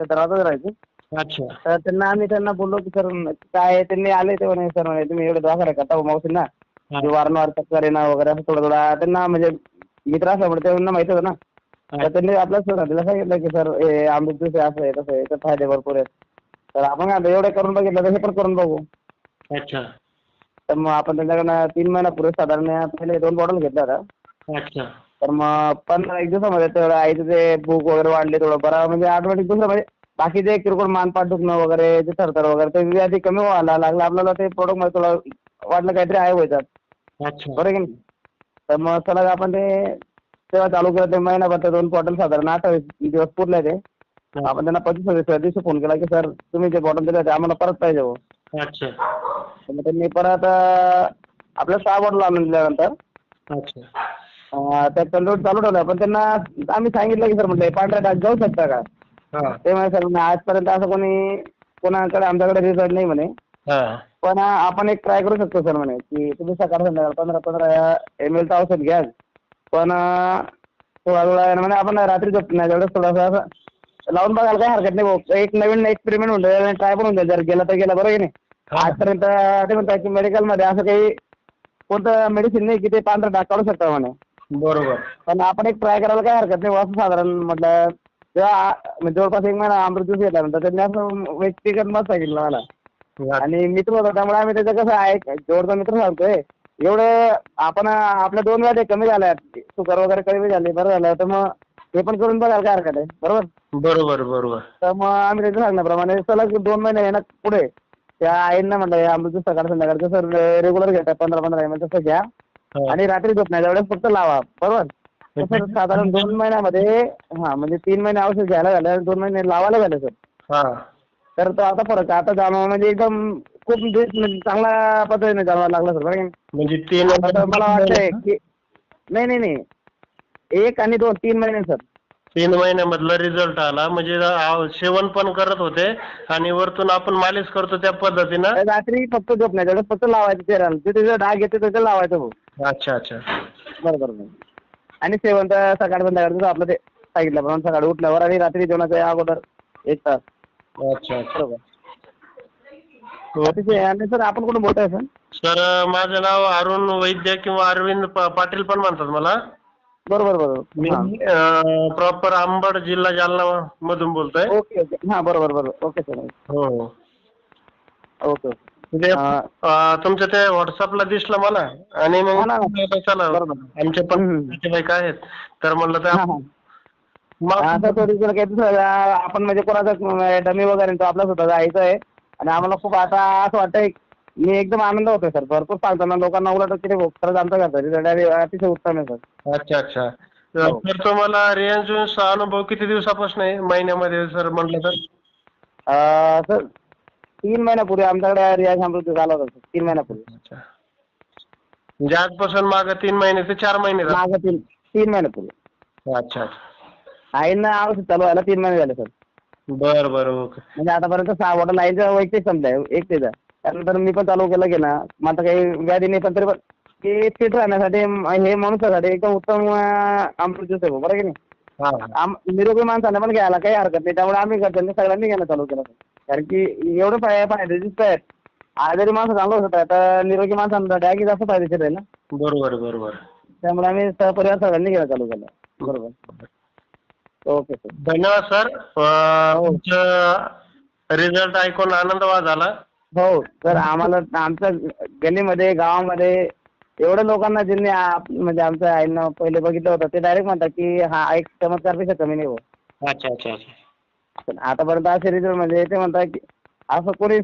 क्षेत्रातच राहायचो. अच्छा. तर त्यांना आम्ही त्यांना बोललो की सर काय आहे? त्यांनी आले ते म्हणे सर म्हणे तुम्ही एवढे दवाखाने करता हो मावशींना हा. की वारंवार चक्कर येणं वगैरे असं थोडं थोडा त्यांना म्हणजे मित्र असल्यामुळे त्यांना माहिती होतं ना. तर त्यांनी आपल्या सुरुवातीला सांगितलं की सर हे ज्यूस आहे असं आहे तसं आहे तर फायदे भरपूर आहेत. तर आपण आता एवढे करून बघितलं तर हे पण करून बघू. अच्छा. तर मग आपण त्यांच्याकडनं तीन महिन्यापूर्वी साधारण पहिले दोन बॉटल घेतल्या होत्या. अच्छा. तर मग पंधरा एक दिवसामध्ये तेवढं आईचं ते भूक वगैरे वाढली थोडं बरं. म्हणजे ऑटोमॅटिक दुसरं म्हणजे बाकी जे किरकोळ मानपाट दुखणं वगैरे जे थरथर वगैरे ते व्याधी कमी व्हायला लागलं. आपल्याला ते प्रोडक्टमध्ये थोडं वाटलं काहीतरी आहे व्हायच्यात अच्छा. बरं की नाही? तर मग चला आपण ते तेव्हा चालू केलं ते महिनाभर ते दोन बॉटल साधारण अठ्ठावीस दिवस पुरले ते. आपण त्यांना पंचवीस सव्वीस दिवशी फोन केला की सर तुम्ही जे बॉटल दिले ते आम्हाला परत पाहिजे हो. अच्छा. मग त्यांनी परत आपल्या सहा बॉटल आणून दिल्यानंतर अच्छा. अं, त्या कंट्रोल चालू ठेवलं. पण त्यांना आम्ही सांगितलं की सर म्हटलं हे पांढऱ्या डाग जाऊ शकता का? हा. ते म्हणे सर म्हणे आजपर्यंत असं कोणी कोणाकडे आमच्याकडे रिझल्ट नाही म्हणे. हा. पण आपण एक ट्राय करू शकतो सर म्हणे की तुम्ही सकाळ संध्याकाळ पंधरा पंधरा एम एलचं औषध घ्या पण थोडा थोडा म्हणे आपण रात्री झोप नाही तेवढंच थोडंसं असं लावून बघायला काही हरकत नाही भाऊ. एक नवीन एक्सपेरिमेंट होऊन जाईल ट्राय पण होऊन जाईल. जर गेलं तर गेलं बरोबर की नाही? हा. आजपर्यंत ते म्हणतात की मेडिकलमध्ये असं काही कोणतं मेडिसिन नाही की ते पांढरा डाग काढू शकता म्हणे. बरोबर. पण आपण एक ट्राय करायला काही हरकत नाही. असं साधारण म्हटलं म्हणजे जवळपास एक महिना अमृत ज्यूस घेतल्यानंतर त्यांनी असं व्यक्तिगत मत सांगितलं मला. आणि मित्र होता त्यामुळे आम्ही त्याचं कसं आहे जोडचा मित्र सांगतोय. एवढं आपण आपल्या दोन वेळा ते कमी झाल्या शुगर वगैरे कमी झाले बरं झालं. तर मग हे पण करून बघायला काय हरकत आहे. बरोबर? बरोबर बरोबर. तर मग आम्ही त्याचं सांगण्याप्रमाणे सलग दोन महिने येणार पुढे. त्या आईंना म्हटलं अमृत ज्यूस सकाळ संध्याकाळ जसं रेग्युलर घेतात पंधरा पंधरा एम तसं घ्या. आणि रात्री झोपण्याच्या वेळेस फक्त लावा बरोबर? साधारण दोन महिन्यामध्ये हा म्हणजे तीन महिने औषध घ्यायला झाले आणि दोन महिने लावायला झाले सर. हा. तर तो आता फरक आहे. आता जाणवं म्हणजे एकदम खूप म्हणजे चांगल्या पद्धतीने जाणवायला लागला सर बरं नाही? म्हणजे मला वाटतंय की नाही नाही नाही. एक आणि दोन तीन महिने सर. तीन महिन्यामधला रिझल्ट आला. म्हणजे सेवन पण करत होते आणि वरतून आपण मालिश करतो त्या पद्धतीनं. रात्री फक्त झोपण्याच्या फक्त लावायचं चेहऱ्याला तिथे डाग येते त्याचं लावायचं भाऊ. अच्छा अच्छा. बरं बरं बरं आणि सेवन तर सकाळ संध्याकाळचं आपलं ते सांगितल्याप्रमाणे सकाळी उठल्यावर आणि रात्री जेवणाच्या अगोदर एक तास. अच्छा अच्छा. बरोबर. अतिशय आणि सर आपण कुठून बोलताय सर? सर माझं नाव अरुण वैद्य किंवा अरविंद प- पाटील पण म्हणतात मला. बरोबर बरोबर. मी हां. प्रॉपर अंबड जिल्हा जालना मधून बोलतोय. Okay okay. हां बरोबर बरोबर. Okay sir. हो हो. Okay okay. म्हणजे तुमचं ते व्हॉट्सअपला दिसलं मला. आणि मग. म्हटलं चला. आमचे पण. नातेवाईक आहेत. तर म्हणलं तर जर काही दुसरं आपण म्हणजे कोणाचा डमी वगैरे तो आपला स्वतः जायचं आहे. आणि आम्हाला खूप आता असं वाटतंय मी एकदम आनंद होतोय सर. भरपूर सांगताना लोकांना उलट की रे खरंच आमचं घरचं रिझल्ट अतिशय उत्तम आहे सर. अच्छा अच्छा. हो. तर तुम्हाला रियान्सचा अनुभव किती दिवसापासून आहे? महिन्यामध्ये सर म्हटलं तर? सर तीन महिन्यापूर्वी आमच्याकडे रियाज अमृत झाला होता सर. तीन महिन्यापूर्वी. अच्छा. म्हणजे आजपासून मागं तीन महिने ते चार महिने झाले. मागं तीन तीन महिन्यापूर्वी. अच्छा. अच्छा आईंना औषध चालू व्हायला तीन महिने झाले सर. बरं बरं ओके. म्हणजे आतापर्यंत सहा बॉटल आईचं वैयक्तिक संपलंय एक त्याचा त्यानंतर मी पण चालू केलं की ना काही व्याधी नाही पण तरी पण ते फिट राहण्यासाठी म- हे माणसासाठी एकदम उत्तम अमृत ज्यूस आहे भाऊ, बरं की नाही? हां. हां आम निरोगी माणसाने पण घ्यायला काही हरकत नाही त्यामुळे आम्ही घरच्यांनी सगळ्यांनी घेणं चालू केलं कारण की एवढे फाय आहेत आजारी माणसं चांगलं होत आहे तर निरोगी माणसांसाठी आणखी जास्त फायदेशीर आहे ना? बरोबर बरोबर. त्यामुळे आम्ही सहपरिवार सगळ्यांनी घेणं चालू केलं. बरोबर. Okay sir. धन्यवाद सर. तुमचं रिझल्ट ऐकून आनंद झाला. हो तर आम्हाला आमच्या गल्लीमध्ये गावामध्ये एवढ्या लोकांना ज्यांनी म्हणजे आमच्या आईनं पहिले बघितलं होतं ते डायरेक्ट म्हणतात की हा एक चमत्कारपेक्षा कमी नाही हो अच्छा अच्छा अच्छा. पण आतापर्यंत असे रिझल्ट म्हणजे ते म्हणतात की असं कोणी